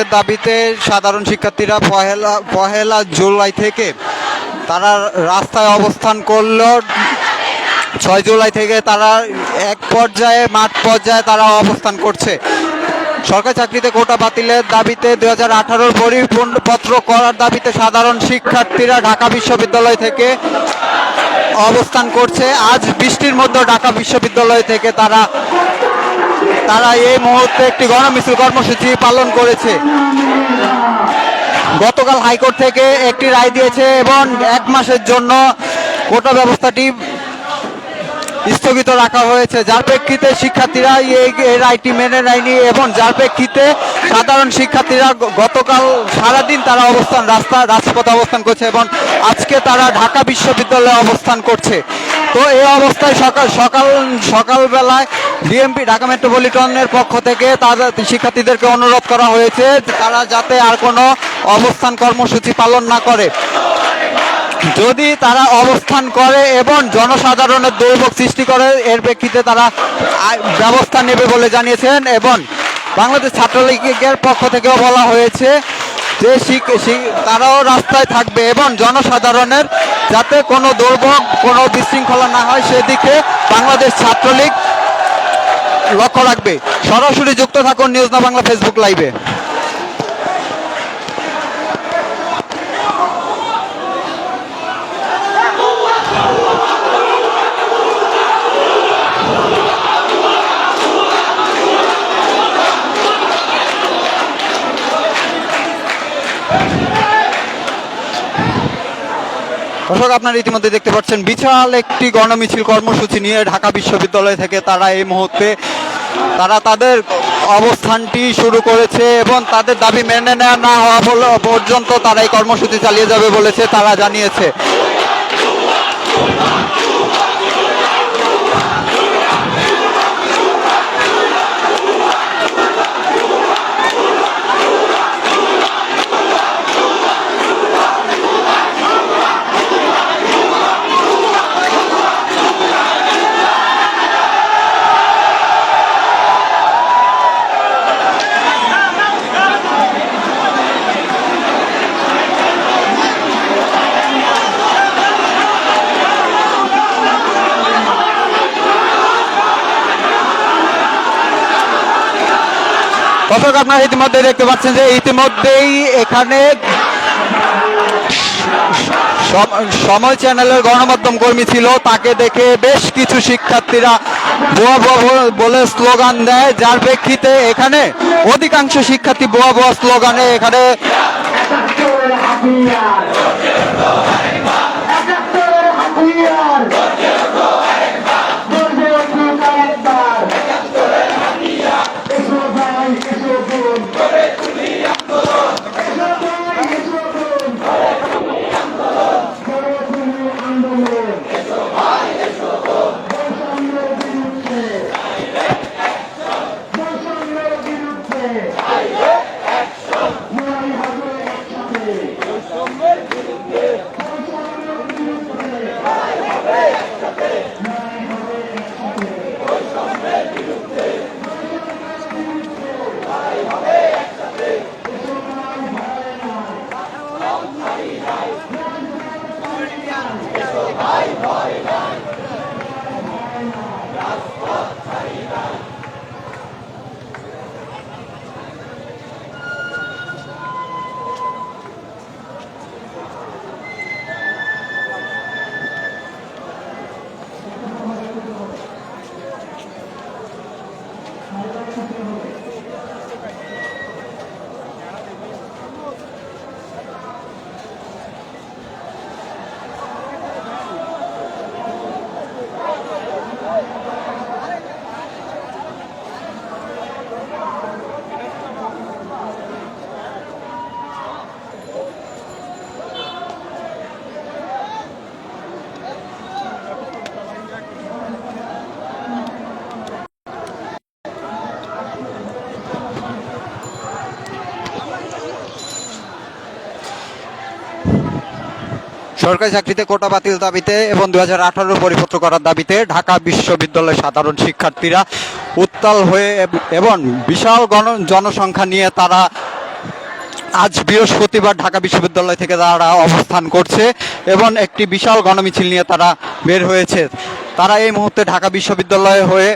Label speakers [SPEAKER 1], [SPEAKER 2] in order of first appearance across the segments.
[SPEAKER 1] কোটা দাবিতে সাধারণ শিক্ষার্থীরা পহেলা পহেলা জুলাই থেকে তারা রাস্তায় অবস্থান করল। ছয় জুলাই থেকে তারা এক পর্যায়ে, মাঠ পর্যায়ে তারা অবস্থান করছে। সরকারি চাকরিতে কোটা বাতিলের দাবিতে দু হাজার আঠারোর পরিপত্র করার দাবিতে সাধারণ শিক্ষার্থীরা ঢাকা বিশ্ববিদ্যালয় থেকে অবস্থান করছে। আজ বৃষ্টির মধ্যে ঢাকা বিশ্ববিদ্যালয় থেকে তারা তারা এই মুহূর্তে একটি গণমিছিল কর্মসূচি পালন করেছে। গতকাল হাইকোর্ট থেকে একটি রায় দিয়েছে এবং এক মাসের জন্য কোটা ব্যবস্থাটি স্থগিত রাখা হয়েছে। যার প্রেক্ষিতে শিক্ষার্থীরা এই রায়টি মেনে নেয়নি এবং যার প্রেক্ষিতে সাধারণ শিক্ষার্থীরা গতকাল সারাদিন তারা অবস্থান, রাস্তা, রাজপথে অবস্থান করছে এবং আজকে তারা ঢাকা বিশ্ববিদ্যালয়ে অবস্থান করছে। তো এই অবস্থায় সকাল সকাল সকালবেলায় ডিএমপি ঢাকা মেট্রোপলিটনের পক্ষ থেকে তাদের শিক্ষার্থীদেরকে অনুরোধ করা হয়েছে তারা যাতে আর কোনো অবস্থান কর্মসূচি পালন না করে। যদি তারা অবস্থান করে এবং জনসাধারণের দুর্ভোগ সৃষ্টি করে, এর প্রেক্ষিতে তারা ব্যবস্থা নেবে বলে জানিয়েছেন এবং বাংলাদেশ ছাত্রলীগের পক্ষ থেকেও বলা হয়েছে যে তারাও রাস্তায় থাকবে এবং জনসাধারণের যাতে কোনো দুর্ভোগ, কোনো বিশৃঙ্খলা না হয়, সেদিকে বাংলাদেশ ছাত্রলীগ লক্ষ্য রাখবে। সরাসরি যুক্ত থাকুন নিউজ না বাংলা ফেসবুক লাইভে দর্শক, আপনারা ইতিমধ্যে দেখতে পাচ্ছেন বিশাল একটি গণমিছিল কর্মসূচি নিয়ে ঢাকা বিশ্ববিদ্যালয় থেকে তারা এই মুহূর্তে, তারা তাদের অবস্থানটি শুরু করেছে এবং তাদের দাবি মেনে নেওয়া না হওয়া পর্য- পর্যন্ত তারা এই কর্মসূচি চালিয়ে যাবে বলেছে তারা জানিয়েছে। দর্শক, আপনারা ইতিমধ্যে দেখতে পাচ্ছেন যে ইতিমধ্যেই এখানে সময় চ্যানেলের গণমাধ্যম কর্মী ছিল। তাকে দেখে বেশ কিছু শিক্ষার্থীরা বোয়া বোয়া বলে স্লোগান দেয়। যার প্রেক্ষিতে এখানে অধিকাংশ শিক্ষার্থী বোয়া বোয়া স্লোগানে এখানে সরকারি চাকরিতে কোটা বাতিল দাবিতে এবং দু হাজার আঠারো পরিপত্র করার দাবিতে ঢাকা বিশ্ববিদ্যালয়ের সাধারণ শিক্ষার্থীরা উত্তাল হয়ে এবং বিশাল গণ জনসংখ্যা নিয়ে তারা আজ বৃহস্পতিবার ঢাকা বিশ্ববিদ্যালয় থেকে তারা অবস্থান করছে এবং একটি বিশাল গণমিছিল নিয়ে তারা বের হয়েছে। তারা এই মুহূর্তে ঢাকা বিশ্ববিদ্যালয়ে হয়ে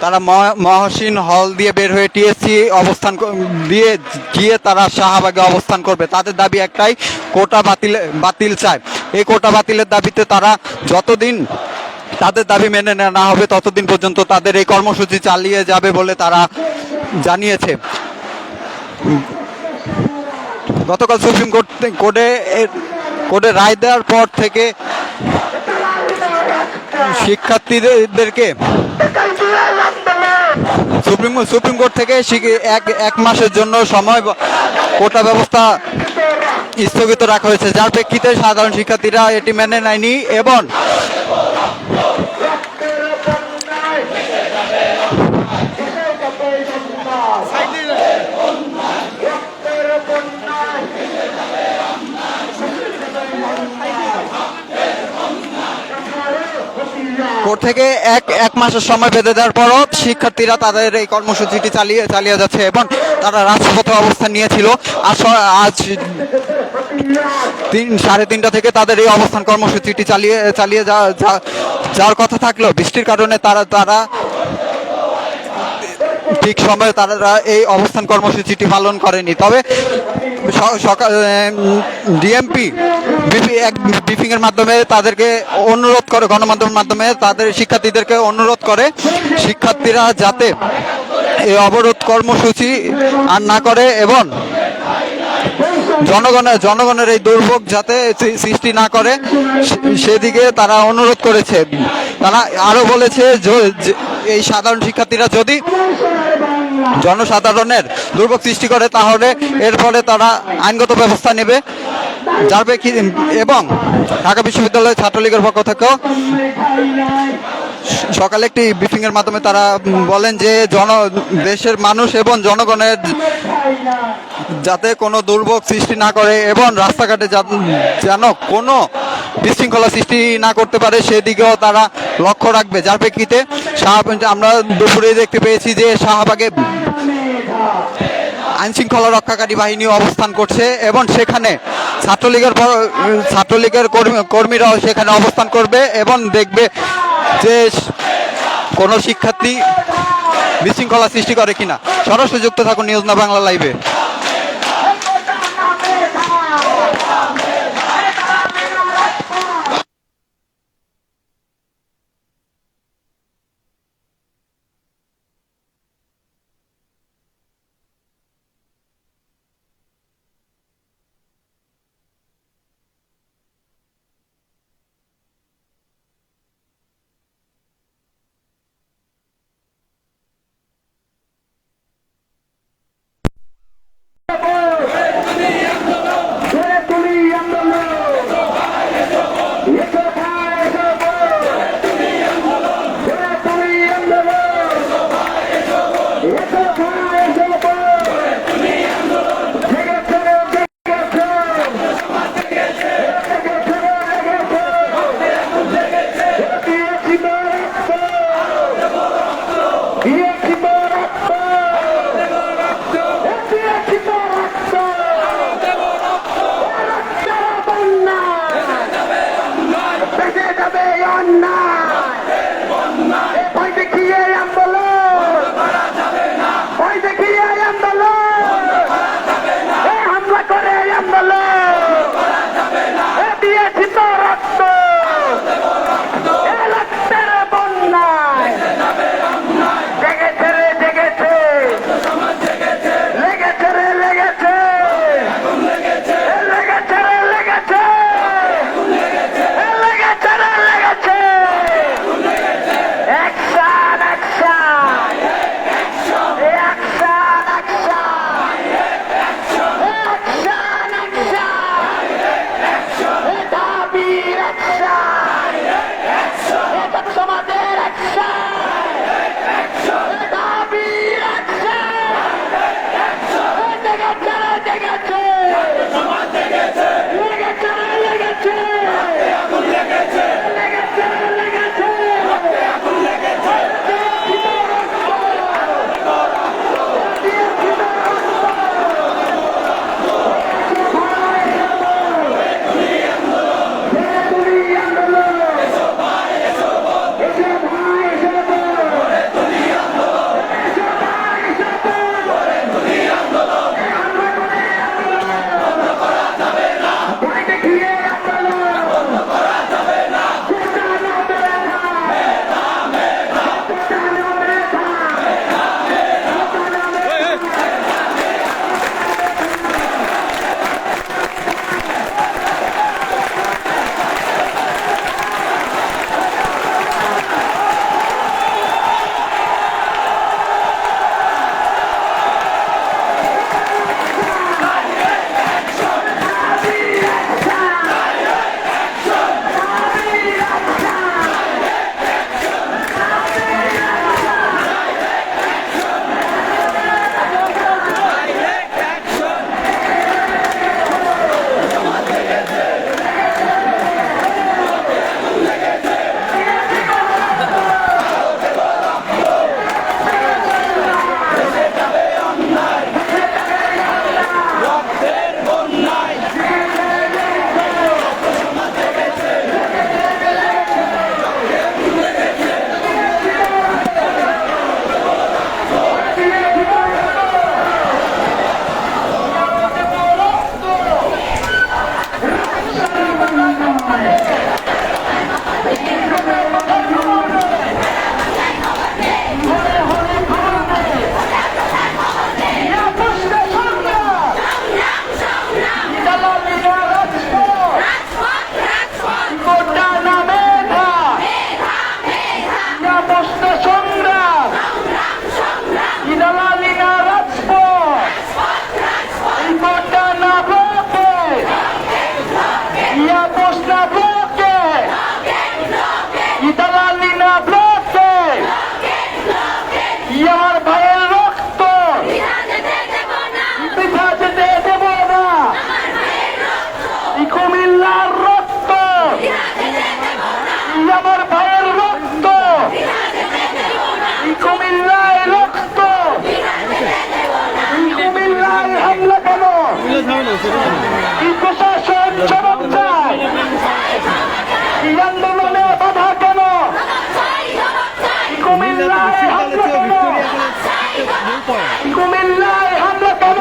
[SPEAKER 1] তারা মহ- মহসিন হল দিয়ে বের হয়ে টিএসসি অবস্থান দিয়ে গিয়ে তারা শাহবাগে অবস্থান করবে। তাদের দাবি একটাই, কোটা বাতিল বাতিল চায়। এই কোটা বাতিলের দাবিতে তারা যতদিন তাদের দাবি মেনে না হবে, ততদিন পর্যন্ত তাদের এই কর্মসূচি চালিয়ে যাবে বলে তারা জানিয়েছে। গতকাল সুপ্রিম কোর্ট কোর্টে কোর্টে রায় দেওয়ার পর থেকে শিক্ষার্থীদেরকে সুপ্রিম সুপ্রিম কোর্ট থেকে এক এক মাসের জন্য সময় কোটা ব্যবস্থা স্থগিত রাখা হয়েছে। যার প্রেক্ষিতে সাধারণ শিক্ষার্থীরা এটি মেনে নেয়নি এবং কোর্ট থেকে এক এক মাসের সময় বেঁধে দেওয়ার পরও শিক্ষার্থীরা তাদের এই কর্মসূচিটি চালিয়ে চালিয়ে যাচ্ছে এবং তারা রাজপথে অবস্থান নিয়েছিল। আর আজ তিন, সাড়ে তিনটা থেকে তাদের এই অবস্থান কর্মসূচিটি চালিয়ে চালিয়ে যাওয়ার কথা থাকলেও বৃষ্টির কারণে তারা তারা ঠিক সময়ে তারা এই অবস্থান কর্মসূচিটি পালন করেনি। তবে সকাল ডিএমপি এক ব্রিফিং এর মাধ্যমে তাদেরকে অনুরোধ করে, গণমাধ্যমের মাধ্যমে তাদের শিক্ষার্থীদেরকে অনুরোধ করে, শিক্ষার্থীরা যাতে এই অবরোধ কর্মসূচি আর না করে এবং জনগণের জনগণের এই দুর্ভোগ যাতে সৃষ্টি না করে সেদিকে তারা অনুরোধ করেছে। তারা আরও বলেছে এই সাধারণ শিক্ষার্থীরা যদি জনসাধারণের দুর্ভোগ সৃষ্টি করে, তাহলে এর ফলে তারা আইনগত ব্যবস্থা নেবে। যার এবং ঢাকা বিশ্ববিদ্যালয় ছাত্রলীগের পক্ষ থেকেও সকালে একটি ব্রিফিং এর মাধ্যমে তারা বলেন যে জন, দেশের মানুষ এবং জনগণের যাতে কোনো দুর্ভোগ সৃষ্টি না করে এবং রাস্তাঘাটে যেন কোনো বিশৃঙ্খলা সৃষ্টি না করতে পারে, সেদিকেও তারা লক্ষ্য রাখবে। যার প্রেক্ষিতে শাহ আমরা দুপুরে দেখতে পেয়েছি যে শাহবাগে আইন শৃঙ্খলা রক্ষাকারী বাহিনী অবস্থান করছে এবং সেখানে ছাত্রলীগের ছাত্রলীগের কর্মী- কর্মীরাও সেখানে অবস্থান করবে এবং দেখবে যে কোনো শিক্ষার্থী বিশৃঙ্খলা সৃষ্টি করে কিনা। সরাসরি যুক্ত থাকুন নিউজ না বাংলা লাইভে।
[SPEAKER 2] প্রশাসন জবাব চায়? আন্দোলনে মানে বাধা কেন? কুমিল্লায় হামলা কেন? কুমিল্লায় হামলা কেন?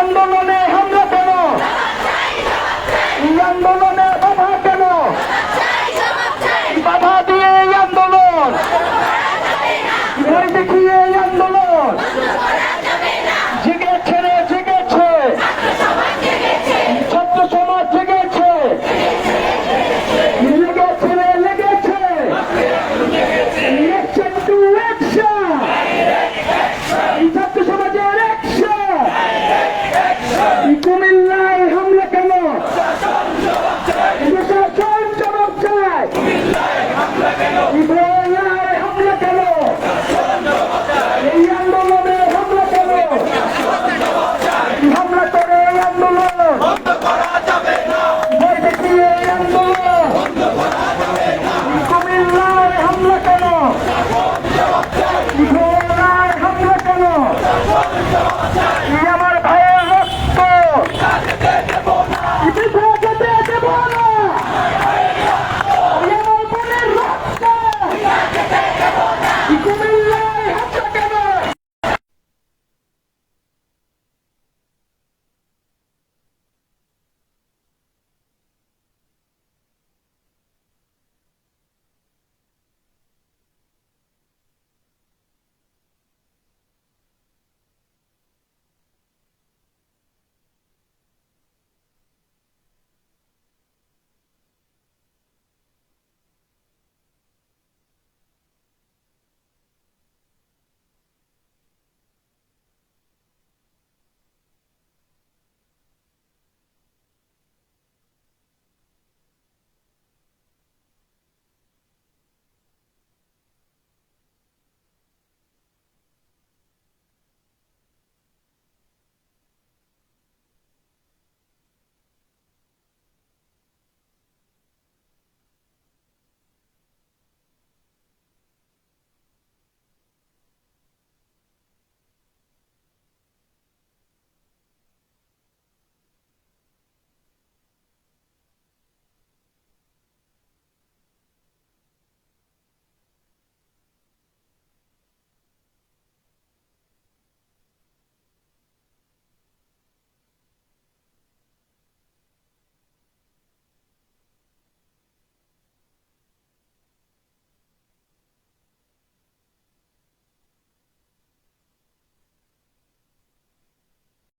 [SPEAKER 2] আন্দোলন